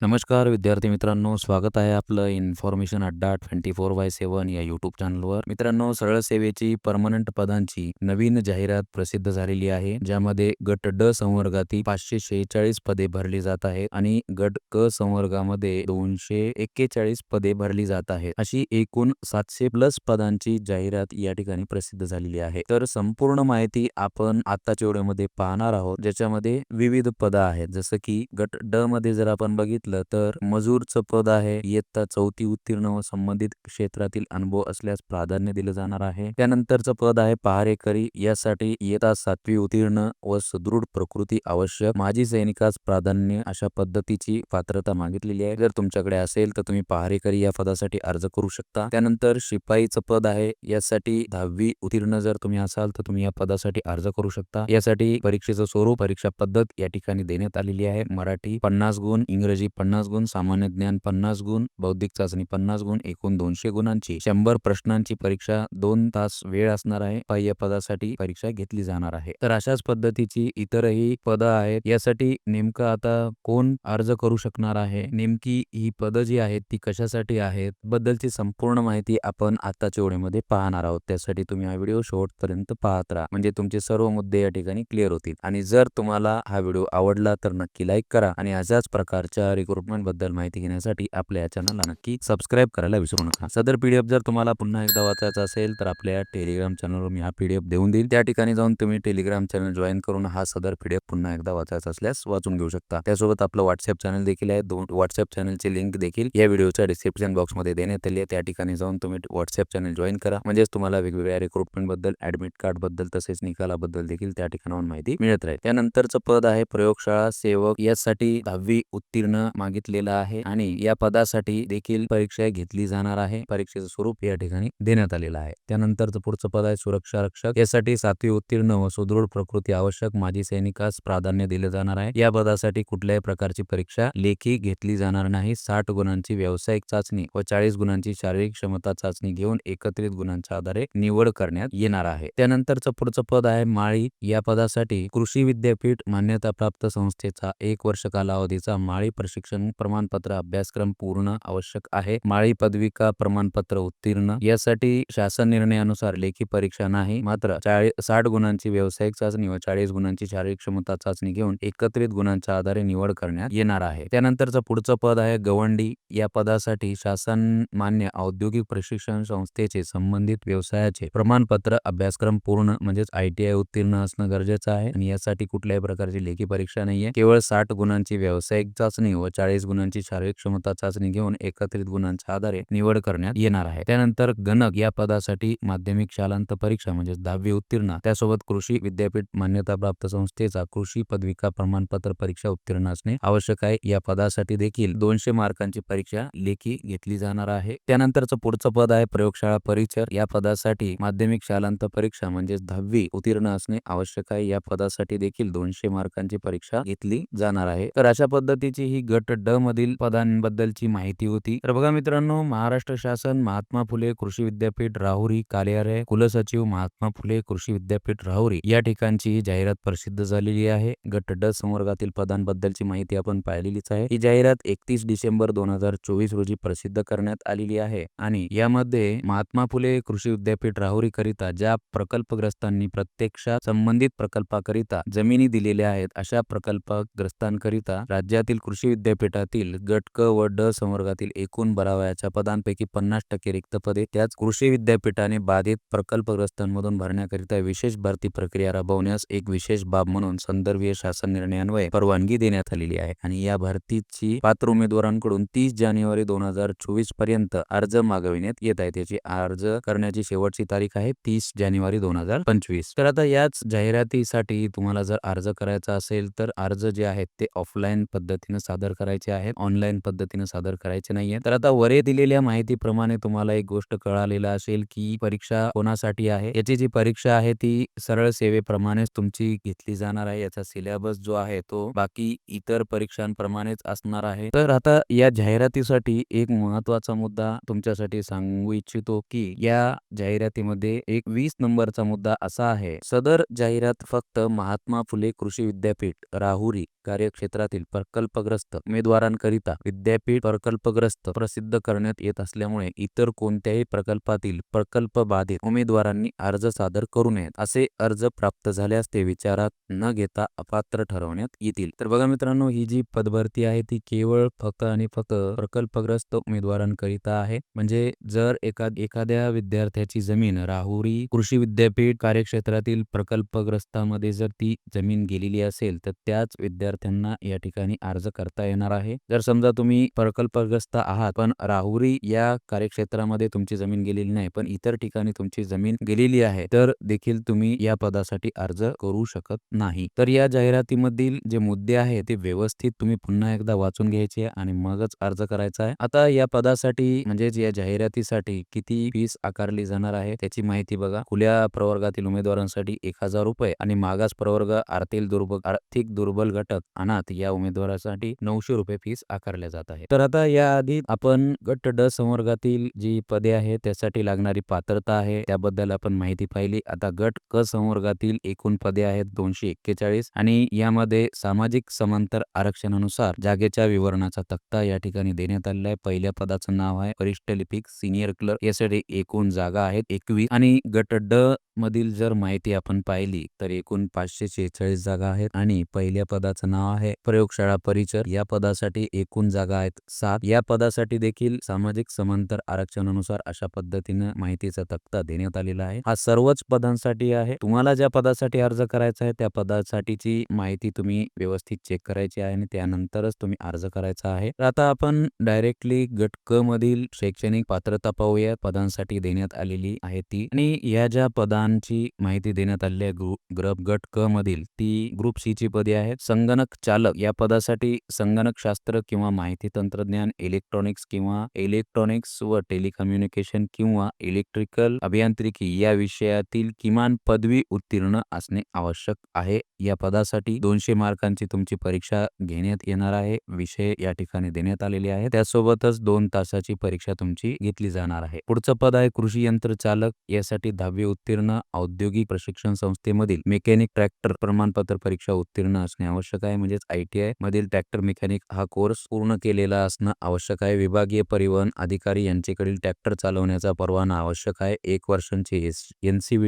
नमस्कार विद्यार्थी मित्रांनो स्वागत आहे आपलं इन्फॉर्मेशन अड्डा ट्वेंटी फोर बाय सेवन या युट्यूब चॅनलवर मित्रांनो सरळ सेवेची परमनंट पदांची नवीन जाहिरात प्रसिद्ध झालेली आहे ज्यामध्ये गट ड संवर्गातील पाचशे शेहेचाळीस पदे भरली जात आहेत आणि गट क संवर्गामध्ये दोनशे एक्केचाळीस पदे भरली जात आहेत. अशी एकूण सातशे प्लस पदांची जाहिरात या ठिकाणी प्रसिद्ध झालेली आहे. तर संपूर्ण माहिती आपण आताच्या व्हिडिओमध्ये पाहणार आहोत ज्याच्यामध्ये विविध पद आहेत. जसं की गट ड मध्ये जर आपण बघितलं तर मजूरचं पद आहे. इयत्ता चौथी उत्तीर्ण व संबंधित क्षेत्रातील अनुभव असल्यास प्राधान्य दिलं जाणार आहे. त्यानंतरचं पद आहे पहारेकरी. यासाठी इयत्ता सातवी उत्तीर्ण व सुदृढ प्रकृती आवश्यक. माजी सैनिकास प्राधान्य अशा पद्धतीची पात्रता मागितलेली आहे. जर तुमच्याकडे असेल तर तुम्ही पहारेकरी या पदासाठी अर्ज करू शकता. त्यानंतर शिपाईचं पद आहे. यासाठी दहावी उत्तीर्ण जर तुम्ही असाल तर तुम्ही या पदासाठी अर्ज करू शकता. यासाठी परीक्षेचं स्वरूप परीक्षा पद्धत या ठिकाणी देण्यात आलेली आहे. मराठी पन्नास गुण इंग्रजी पन्नास गुण सामान्य ज्ञान पन्नास गुण बौद्धिक चाचणी पन्नास गुण एकूण दोनशे गुणांची. शंभर प्रश्नांची परीक्षा दोन तास वेळ असणार आहे. बाह्य पदासाठी परीक्षा घेतली जाणार आहे. तर अशाच पद्धतीची इतरही पदं आहेत. यासाठी नेमकं आता कोण अर्ज करू शकणार आहे? नेमकी ही पदं जी आहेत ती कशासाठी आहेत? बद्दलची संपूर्ण माहिती आपण आताच्या व्हिडिओमध्ये पाहणार आहोत. त्यासाठी तुम्ही हा व्हिडिओ शेवटपर्यंत पाहत राहा. म्हणजे तुमचे सर्व मुद्दे या ठिकाणी क्लिअर होतील. आणि जर तुम्हाला हा व्हिडिओ आवडला तर नक्की लाईक करा. आणि अशाच प्रकारच्या रिक्रुटमेंटबद्दल माहिती घेण्यासाठी आपल्या या चॅनलला नक्की सबस्क्राईब करायला विसरू नका. सदर पीडीएफ जर तुम्हाला पुन्हा एकदा वाचायचा असेल तर आपल्या टेलिग्राम चॅनलवर मी हा पीडीएफ देऊन देईल. त्या ठिकाणी जाऊन तुम्ही टेलिग्राम चॅनल जॉईन करून हा सदर पीडीएफ पुन्हा एकदा वाचायचा असल्यास वाचून घेऊ शकता. त्यासोबत आपलं व्हॉट्सअप चॅनल देखील आहे. दोन व्हॉट्सअप चॅनलची लिंक देखील या व्हिडिओच्या डिस्क्रिप्शन बॉक्समध्ये देण्यात आली आहे. त्या ठिकाणी जाऊन तुम्ही व्हॉट्सअप चॅनल जॉईन करा. म्हणजेच तुम्हाला वेगवेगळ्या रिक्रुटमेंटबद्दल ऍडमिट कार्डबद्दल तसेच निकालाबद्दल देखील त्या ठिकाणाहून माहिती मिळत राहील. त्यानंतरचं पद आहे प्रयोगशाळा सेवक. यासाठी दहावी उत्तीर्ण मागितलेलं आहे आणि या पदासाठी देखील परीक्षा घेतली जाणार आहे. परीक्षेचं स्वरूप या ठिकाणी देण्यात आलेलं आहे. त्यानंतरचं पुढचं पद आहे सुरक्षा रक्षक. यासाठी सातवी उत्तीर्ण व सुदृढ प्रकृती आवश्यक. माजी सैनिकास प्राधान्य दिले जाणार आहे. या पदासाठी कुठल्याही प्रकारची परीक्षा लेखी घेतली जाणार नाही. साठ गुणांची व्यावसायिक चाचणी व चाळीस गुणांची शारीरिक क्षमता चाचणी घेऊन एकत्रित गुणांच्या आधारे निवड करण्यात येणार आहे. त्यानंतरचं पुढचं पद आहे माळी. या पदासाठी कृषी विद्यापीठ मान्यताप्राप्त संस्थेचा एक वर्ष कालावधीचा माळी प्रशिक्षण प्रमाणपत्र अभ्यासक्रम पूर्ण आवश्यक आहे. माळी पदविका प्रमाणपत्र उत्तीर्ण. यासाठी शासन निर्णयानुसार लेखी परीक्षा नाही मात्र चाळीस साठ गुणांची व्यावसायिक चाचणी व चाळीस गुणांची शारीरिक क्षमता चाचणी घेऊन एकत्रित गुणांच्या आधारे निवड करण्यात येणार आहे. त्यानंतरचं पुढचं पद आहे गवंडी. या पदासाठी शासन मान्य औद्योगिक प्रशिक्षण संस्थेचे संबंधित व्यवसायाचे प्रमाणपत्र अभ्यासक्रम पूर्ण म्हणजेच आयटीआय उत्तीर्ण असणं गरजेचं आहे. आणि यासाठी कुठल्याही प्रकारची लेखी परीक्षा नाहीये. केवळ साठ गुणांची व्यावसायिक चाचणी व चाळीस गुणांची शारीरिक क्षमता चाचणी घेऊन एकत्रित गुणांच्या आधारे निवड करण्यात येणार आहे. त्यानंतर गणक या पदासाठी माध्यमिक शालांत परीक्षा म्हणजे दहावी उत्तीर्ण. त्यासोबत कृषी विद्यापीठ मान्यताप्राप्त संस्थेचा कृषी पदविका प्रमाणपत्र परीक्षा उत्तीर्ण असणे आवश्यक आहे. या पदासाठी देखील दोनशे मार्कांची परीक्षा लेखी घेतली जाणार आहे. त्यानंतरचं पुढचं पद आहे प्रयोगशाळा परिचर या पदासाठी माध्यमिक शालांत परीक्षा म्हणजेच दहावी उत्तीर्ण असणे आवश्यक आहे. या पदासाठी देखील दोनशे मार्कांची परीक्षा घेतली जाणार आहे. तर अशा पद्धतीची ही गट ड. मधील पदांबद्दलची माहिती होती. तर बघा मित्रांनो महाराष्ट्र शासन महात्मा फुले कृषी विद्यापीठ राहुरी कार्यालय कुलसचिव महात्मा फुले कृषी विद्यापीठ राहुरी या ठिकाणची ही जाहिरात प्रसिद्ध झालेली आहे. गट ड संवर्गातील पदांबद्दलची माहिती आपण पाहिलेलीच आहे. ही जाहिरात एकतीस डिसेंबर दोन हजार चोवीस रोजी प्रसिद्ध करण्यात आलेली आहे. आणि यामध्ये महात्मा फुले कृषी विद्यापीठ राहुरी करिता ज्या प्रकल्पग्रस्तांनी प्रत्यक्षात संबंधित प्रकल्पाकरिता जमिनी दिलेल्या आहेत अशा प्रकल्पग्रस्तांकरिता राज्यातील कृषी विद्यापीठातील गट क व ड संवर्गातील एकूण भरावयाच्या पदांपैकी पन्नास टक्के रिक्त पदे त्याच कृषी विद्यापीठाने बाधित प्रकल्पग्रस्तांमधून भरण्याकरिता विशेष भरती प्रक्रिया राबवण्यास एक विशेष बाब म्हणून संदर्भीय शासन निर्णयान्वये परवानगी देण्यात आलेली आहे. आणि या भरतीची पात्र उमेदवारांकडून तीस जानेवारी दोन हजार चोवीसपर्यंत अर्ज मागविण्यात येत आहे. त्याची अर्ज करण्याची शेवटची तारीख आहे तीस जानेवारी दोन हजार पंचवीस. तर आता याच जाहिरातीसाठी तुम्हाला जर अर्ज करायचा असेल तर अर्ज जे आहेत ते ऑफलाईन पद्धतीने सादर करायचे आहेत. ऑनलाईन पद्धतीने सादर करायचे नाहीये. तर आता वरे दिलेल्या माहितीप्रमाणे तुम्हाला एक गोष्ट कळालेला असेल की परीक्षा कोणासाठी आहे? याची जी परीक्षा आहे ती सरळ सेवेप्रमाणेच तुमची घेतली जाणार आहे. याचा सिलेबस जो आहे तो बाकी इतर परीक्षांप्रमाणेच असणार आहे. तर आता या जाहिरातीसाठी एक महत्त्वाचा मुद्दा तुमच्यासाठी सांगू इच्छितो की या जाहिरातीमध्ये एक वीस नंबरचा मुद्दा असा आहे. सदर जाहिरात फक्त महात्मा फुले कृषी विद्यापीठ राहुरी कार्यक्षेत्रातील प्रकल्पग्रस्त उमेदवारांकरिता विद्यापीठ प्रकल्पग्रस्त प्रसिद्ध करण्यात येत असल्यामुळे इतर कोणत्याही प्रकल्पातील प्रकल्प बाधित उमेदवारांनी अर्ज सादर करू नयेत असे अर्ज प्राप्त झाल्यास ते विचारात न घेता अपात्र ठरवण्यात येतील. तर बघा मित्रांनो ही जी पदभरती आहे ती केवळ फक्त आणि फक्त प्रकल्पग्रस्त उमेदवारांकरिता आहे. म्हणजे जर एका एखाद्या विद्यार्थ्याची जमीन राहुरी कृषी विद्यापीठ कार्यक्षेत्रातील प्रकल्पग्रस्तामध्ये जर ती जमीन गेलेली असेल तर त्याच विद्यार्थ्यांना या ठिकाणी अर्ज करता येणार आहे. जर समजा तुम्ही प्रकल्पग्रस्त आहात पण राहुरी या कार्यक्षेत्रामध्ये तुमची जमीन गेलेली नाही पण इतर ठिकाणी तुमची जमीन गेलेली आहे तर देखील तुम्ही या पदासाठी अर्ज करू शकत नाही. तर या जाहिरातीमधील जे मुद्दे आहे ते व्यवस्थित तुम्ही पुन्हा एकदा वाचून घ्यायचे आणि मगच अर्ज करायचा आहे. आता या पदासाठी म्हणजेच या जाहिरातीसाठी किती फीस आकारली जाणार आहे त्याची माहिती बघा. खुल्या प्रवर्गातील उमेदवारांसाठी एक हजार रुपये आणि मागास प्रवर्ग आर्थिक दुर्बल आर्थिक दुर्बल घटक अनाथ या उमेदवारासाठी नऊशे रुपये फीस आकारल्या जात आहे तर आता याआधी आपण गट ड संवर्गातील जी पदे आहेत त्यासाठी लागणारी पात्रता आहे त्याबद्दल आपण माहिती पाहिली. आता गट क संवर्गातील एकूण पदे आहेत दोनशे एक्केचाळीस आणि यामध्ये सामाजिक समांतर आरक्षणानुसार जागेच्या विवरणाचा तक्ता या ठिकाणी देण्यात आलेला आहे. पहिल्या पदाचं नाव आहे वरिष्ठ लिपिक सिनियर क्लर्क. यासाठी एकूण जागा आहेत एकवीस आणि गट ड मधील जर माहिती आपण पाहिली तर एकूण पाचशे शेहेचाळीस जागा आहेत आणि पहिल्या पदाचं नाव आहे प्रयोगशाळा परिचर. या पद पदासाठी एकूण जागा आहेत सात. या पदासाठी देखील सामाजिक समांतर आरक्षणानुसार अशा पद्धतीनं माहितीचा तक्ता देण्यात आलेला आहे. हा सर्वच पदांसाठी आहे. तुम्हाला ज्या पदासाठी अर्ज करायचा आहे त्या पदासाठीची माहिती तुम्ही व्यवस्थित चेक करायची आहे आणि त्यानंतरच तुम्ही अर्ज करायचा आहे. तर आता आपण डायरेक्टली गट क मधील शैक्षणिक पात्रता पाहूया. पदांसाठी देण्यात आलेली आहे ती. आणि या ज्या पदांची माहिती देण्यात आलेली आहे ग्रुप गट क मधील ती ग्रुप सी ची पदे आहेत. संगणक चालक या पदासाठी संगणक शास्त्र किंवा माहिती तंत्रज्ञान इलेक्ट्रॉनिक्स किंवा इलेक्ट्रॉनिक्स व टेलिकम्युनिकेशन किंवा इलेक्ट्रिकल अभियांत्रिकी या विषयातील किमान पदवी उत्तीर्ण असणे आवश्यक आहे. या पदासाठी दोनशे मार्कांची तुमची परीक्षा घेण्यात येणार आहे. विषय या ठिकाणी देण्यात आलेले आहे त्यासोबतच दोन तासाची परीक्षा तुमची घेतली जाणार आहे. पुढचं पद आहे कृषी यंत्र चालक. यासाठी दहावी उत्तीर्ण औद्योगिक प्रशिक्षण संस्थेमधील मेकॅनिक ट्रॅक्टर प्रमाणपत्र परीक्षा उत्तीर्ण असणे आवश्यक आहे. म्हणजेच आयटीआय मधील ट्रॅक्टर मेकॅनिक हा कोर्स पूर्ण केलेला असणं आवश्यक आहे. विभागीय परिवहन अधिकारी यांच्याकडील ट्रॅक्टर चालवण्याचा परवाना आवश्यक आहे. एक वर्षांचे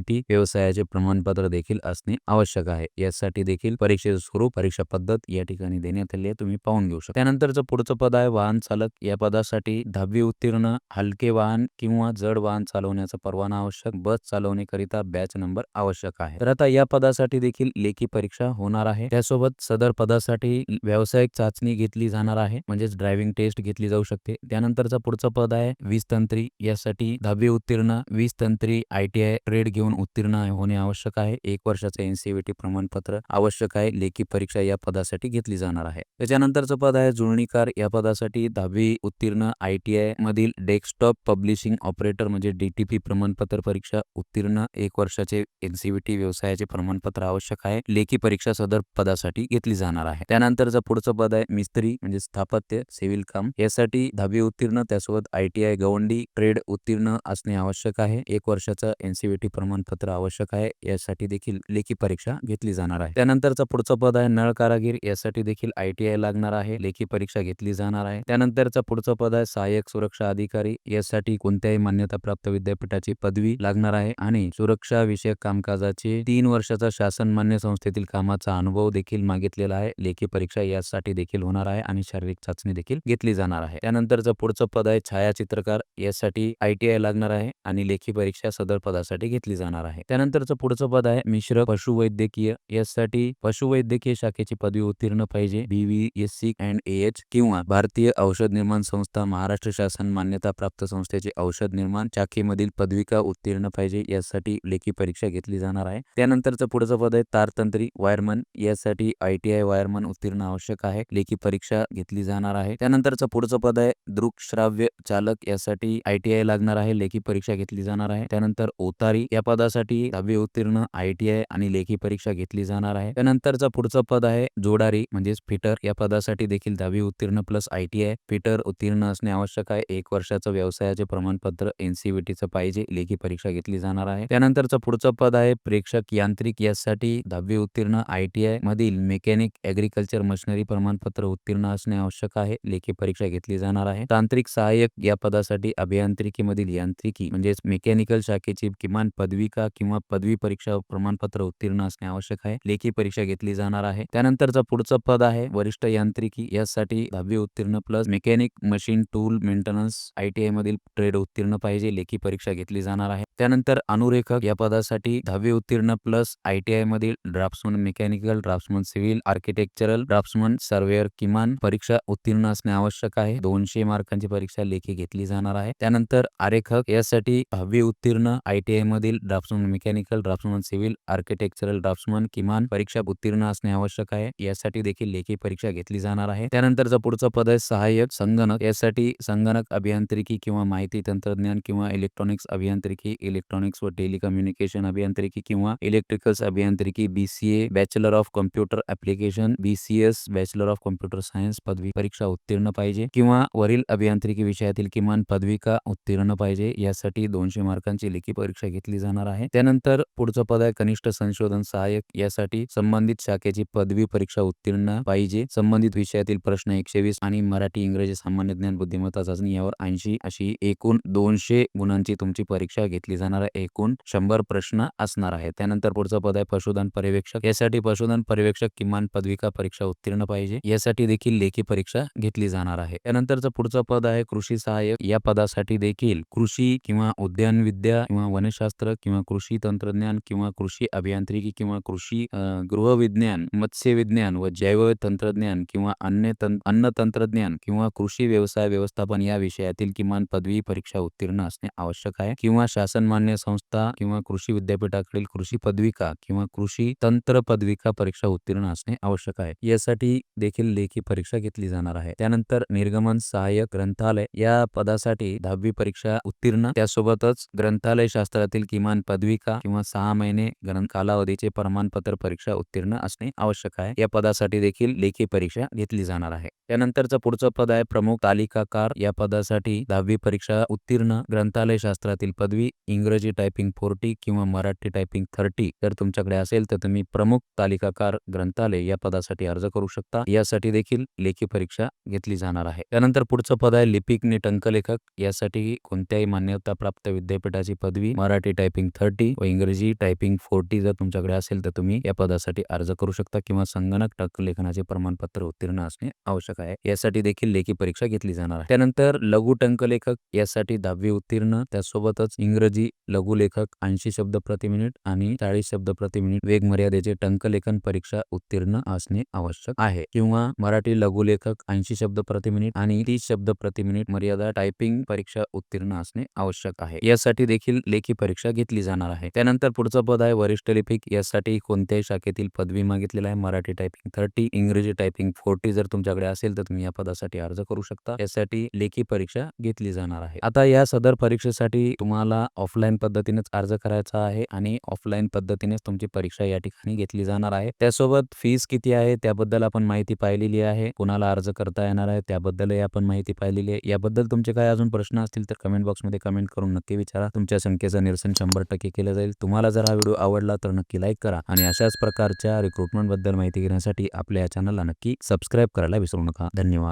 टी व्यवसायाचे प्रमाणपत्र देखील असणे आवश्यक आहे. यासाठी देखील परीक्षेचं स्वरूप परीक्षा पद्धत या ठिकाणी देण्यात आली आहे. तुम्ही पाहून घेऊ शकता. त्यानंतरचं पुढचं पद आहे वाहन चालक. या पदासाठी दहावी उत्तीर्ण हलके वाहन किंवा जड वाहन चालवण्याचा परवाना आवश्यक. बस चालवण्याकरिता बॅच नंबर आवश्यक आहे. तर आता या पदासाठी देखील लेखी परीक्षा होणार आहे. त्यासोबत सदर पदासाठी व्यावसायिक चाचणी घेतली जाणार आहे. म्हणजेच ड्रायव्हिंग टेस्ट घेतली जाऊ शकते. त्यानंतरचा पुढचं पद आहे वीज तंत्री. यासाठी दहावी उत्तीर्ण वीज तंत्री आयटीआय ट्रेड घेऊन उत्तीर्ण होणे आवश्यक आहे. एक वर्षाचं एनसीव्हीटी प्रमाणपत्र आवश्यक आहे. लेखी परीक्षा या पदासाठी घेतली जाणार आहे. त्याच्यानंतरचं पद आहे जुळणीकार. या पदासाठी दहावी उत्तीर्ण आयटीआय मधील डेस्कटॉप पब्लिशिंग ऑपरेटर म्हणजे डीटीपी प्रमाणपत्र परीक्षा उत्तीर्ण एक वर्षाचे एनसीव्हीटी व्यवसायाचे प्रमाणपत्र आवश्यक आहे. लेखी परीक्षा सदर पदासाठी घेतली जाणार आहे. त्यानंतरचं पुढचं पद आहे मिस्त्री म्हणजे स्थापत्य सिव्हिल काम यासाठी दहावी उत्तीर्ण त्यासोबत आयटीआय गवंडी ट्रेड उत्तीर्ण असणे आवश्यक आहे. एक वर्षाचं एनसीबीटी प्रमाणपत्र आवश्यक आहे. यासाठी देखील लेखी परीक्षा घेतली जाणार आहे. त्यानंतरचा पुढचं पद आहे नळ कारागीर. यासाठी देखील आयटीआय लागणार आहे. लेखी परीक्षा घेतली जाणार आहे. त्यानंतरचा पुढचं पद आहे सहाय्यक सुरक्षा अधिकारी. यासाठी कोणत्याही मान्यताप्राप्त विद्यापीठाची पदवी लागणार आहे आणि सुरक्षा विषयक कामकाजाचे तीन वर्षाचा शासन मान्य संस्थेतील कामाचा अनुभव देखील मागितलेला आहे. लेखी परीक्षा यासाठी देखील होणार आहे आणि शारीरिक चाचणी देखील घेतली जाणार आहे. त्यानंतरचं पुढचं पद आहे छायाचित्रकार यासाठी आयटीआय लागणार आहे आणि लेखी परीक्षा सदर पदासाठी घेतली जाणार आहे. त्यानंतरचं पुढचं पद आहे मिश्र पशुवैद्यकीय यासाठी पशुवैद्यकीय शाखेची पदवी उत्तीर्ण पाहिजे. बीव्हीएससी अँड एच किंवा भारतीय औषध निर्माण संस्था महाराष्ट्र शासन मान्यता प्राप्त संस्थेचे औषध निर्माण शाखेमधील पदविका उत्तीर्ण पाहिजे यासाठी लेखी परीक्षा घेतली जाणार आहे. त्यानंतरचं पुढचं पद आहे तारतंत्री वायरमन यासाठी आयटीआय वायरमन उत्तीर्ण आवश्यक आहे. लेखी परीक्षा घेतली जाणार आहे. त्यानंतरचं पुढचं पद आहे दृकश्राव्य चालक यासाठी आयटीआय लागणार आहे लेखी परीक्षा घेतली जाणार आहे. त्यानंतर ओतारी या पदासाठी दहावी उत्तीर्ण आयटीआय आणि लेखी परीक्षा घेतली जाणार आहे. त्यानंतरचं पुढचं पद आहे जोडारी म्हणजेच फिटर या पदासाठी देखील दहावी उत्तीर्ण प्लस आयटीआय फिटर उत्तीर्ण असणे आवश्यक आहे. एक वर्षाचं व्यवसायाचे प्रमाणपत्र एनसीबीटीचं पाहिजे लेखी परीक्षा घेतली जाणार आहे. त्यानंतरचं पुढचं पद आहे प्रेक्षक यांत्रिक यासाठी दहावी उत्तीर्ण आयटीआय मधील मेकॅनिक ऍग्रिकल्चर मशिनरी प्रमाणपत्र उत्तीर्ण असणे आवश्यक आहे. लेखी परीक्षा घेतली जाणार आहे. तांत्रिक सहाय्यक या पदासाठी अभियांत्रिकीमधील यांत्रिकी म्हणजेच मेकॅनिकल शाखेची किमान पदविका किंवा पदवी परीक्षा प्रमाणपत्र उत्तीर्ण असणे आवश्यक आहे. लेखी परीक्षा घेतली जाणार आहे. त्यानंतरचा पुढचं पद आहे वरिष्ठ यांत्रिकी. यासाठी दहावी उत्तीर्ण plus mechanic machine tool maintenance ITI मधील ट्रेड उत्तीर्ण पाहिजे. लेखी परीक्षा घेतली जाणार आहे. त्यानंतर अनुरेखक या पदासाठी दहावी उत्तीर्ण प्लस आयटीआय मधील draftsman mechanical draftsman civil architectural draftsman surveyor किमान परीक्षा उत्तीर्ण असणे आवश्यक आहे. दोनशे मार्कांची परीक्षा लेखी घेतली जाणार आहे. त्यानंतर आरेखक यासाठी हवी उत्तीर्ण आयटीआय मधील draftsman mechanical draftsman civil architectural draftsman किमान परीक्षा उत्तीर्ण असणे आवश्यक आहे. यासाठी देखील लेखी परीक्षा घेतली जाणार आहे. त्यानंतरचं पुढचं पद आहे सहाय्यक संगणक. यासाठी संगणक अभियांत्रिकी किंवा माहिती तंत्रज्ञान किंवा इलेक्ट्रॉनिक्स अभियांत्रिकी इलेक्ट्रॉनिक्स व टेलिकम्युनिकेशन अभियांत्रिकी किंवा इलेक्ट्रिकल्स अभियांत्रिकी BCA bachelor of computer application BCS bachelor of computer science पदवी परीक्षा उत्तीर्ण पाहिजे किंवा वरील अभियांत्रिकी विषयातील किमान पदविका उत्तीर्ण पाहिजे यासाठी दोनशे मार्कांची लेखी परीक्षा घेतली जाणार आहे. त्यानंतर पुढचं पद आहे कनिष्ठ संशोधन सहाय्यक. यासाठी संबंधित शाखेची पदवी परीक्षा उत्तीर्ण पाहिजे. संबंधित विषयातील प्रश्न एकशे वीस आणि मराठी इंग्रजी सामान्य ज्ञान बुद्धिमत्ता चाचणी यावर ऐंशी अशी एकूण दोनशे गुणांची तुमची परीक्षा घेतली जाणार आहे. एकूण शंभर प्रश्न असणार आहे त्यानंतर पुढचं पद आहे पशुधन पर्यवेक्षक. यासाठी पशुधन पर्यवेक्षक किमान पदविका परीक्षा उत्तीर्ण पाहिजे? यासाठी देखील लेखी परीक्षा घेतली जाणार आहे. त्यानंतरचं पुढचं पद आहे कृषी सहाय्यक. या पदासाठी देखील कृषी किंवा उद्यान विद्या किंवा वनशास्त्र किंवा कृषी तंत्रज्ञान किंवा कृषी अभियांत्रिकी किंवा कृषी गृहविज्ञान मत्स्य विज्ञान व जैव तंत्रज्ञान किंवा अन्य अन्न तंत्रज्ञान किंवा कृषी व्यवसाय व्यवस्थापन या विषयातील किमान पदवी परीक्षा उत्तीर्ण असणे आवश्यक आहे. किंवा शासन मान्य संस्था किंवा कृषी विद्यापीठाकडील कृषी पदविका किंवा कृषी तंत्र पदविका परीक्षा उत्तीर्ण असणे आवश्यक आहे. यासाठी देखील लेखी परीक्षा घेतली जाणार आहे. त्यानंतर निर्गमन सहाय्यक ग्रंथालय या पदासाठी दहावी परीक्षा उत्तीर्ण. त्यासोबतच ग्रंथालय शास्त्रातील किमान पदविका किंवा सहा महिने ग्रंथ कालावधीचे प्रमाणपत्र परीक्षा उत्तीर्ण असणे आवश्यक आहे. या पदासाठी देखील लेखी परीक्षा घेतली जाणार आहे. त्यानंतरचं पुढचं पद आहे प्रमुख तालिकाकार. या पदासाठी दहावी परीक्षा उत्तीर्ण. ग्रंथालय शास्त्रातील पदवी इंग्रजी टायपिंग फोर्टी किंवा मराठी टायपिंग थर्टी जर तुमच्याकडे असेल तर तुम्ही प्रमुख तालिकाकार ग्रंथालय या पदासाठी अर्ज करू शकता. यासाठी देखील लेखी परीक्षा घेतली जाणार आहे. त्यानंतर पुढचं पद आहे लिपिक आणि टंकलेखक यासाठी कोणत्याही मान्यता प्राप्त विद्यापीठाची पदवी मराठी टायपिंग थर्टी व इंग्रजी टायपिंग फोर्टी जर तुमच्याकडे असेल तर तुम्ही या पदासाठी अर्ज करू शकता किंवा संगणक टंकलेखनाचे प्रमाणपत्र उत्तीर्ण असणे आवश्यक आहे यासाठी देखील लेखी परीक्षा घेतली जाणार आहे. त्यानंतर लघु टंकलेखक यासाठी दहावी उत्तीर्ण त्यासोबतच इंग्रजी लघुलेखक ऐंशी शब्द प्रति मिनिट आणि चाळीस शब्द प्रति मिनिट वेग मर्यादेचे टंकलेखन परीक्षा उत्तीर्ण असणे आवश्यक आहे. किंवा मराठी लघुलेखक ऐंशी शब्द प्रति मिनिट आणि तीस शब्द प्रति मिनिट मर्यादा टायपिंग परीक्षा उत्तीर्ण असणे आवश्यक आहे. यासाठी देखील लेखी परीक्षा घेतली जाणार आहे. त्यानंतर पुढचं पद आहे वरिष्ठ लिपिक यासाठी कोणत्याही शाखेतील पदवी मागितलेला आहे. मराठी टायपिंग थर्टी इंग्रजी टायपिंग फोर्टी जर तुमच्याकडे असेल तर तुम्ही या पदासाठी अर्ज करू शकता. यासाठी लेखी परीक्षा घेतली जाणार आहे. आता या सदर परीक्षेसाठी तुम्हाला ऑफलाईन पद्धतीनेच अर्ज करायचा आहे आणि ऑफलाईन पद्धतीनेच तुमची परीक्षा या ठिकाणी घेतली जाणार आहे. त्यासोबत फीस किती आहे त्याबद्दल आपण माहिती पाहिलेली आहे. कुणाला अर्ज करता येणार आहे त्याबद्दलही आपण माहिती पाहिलेली आहे. याबद्दल तुमचे काय अजून प्रश्न असतील तर कमेंट बॉक्समध्ये कमेंट करून नक्की विचारा. तुमच्या संख्येचं निरसन शंभर टक्के केलं जाईल. तुम्हाला जर हा व्हिडिओ आवडला तर नक्की लाईक करा. आणि अशाच प्रकारच्या रिक्रुटमेंटबद्दल माहिती घेण्यासाठी आपल्या या चॅनलला नक्की सबस्क्राईब करायला विसरू नका. धन्यवाद.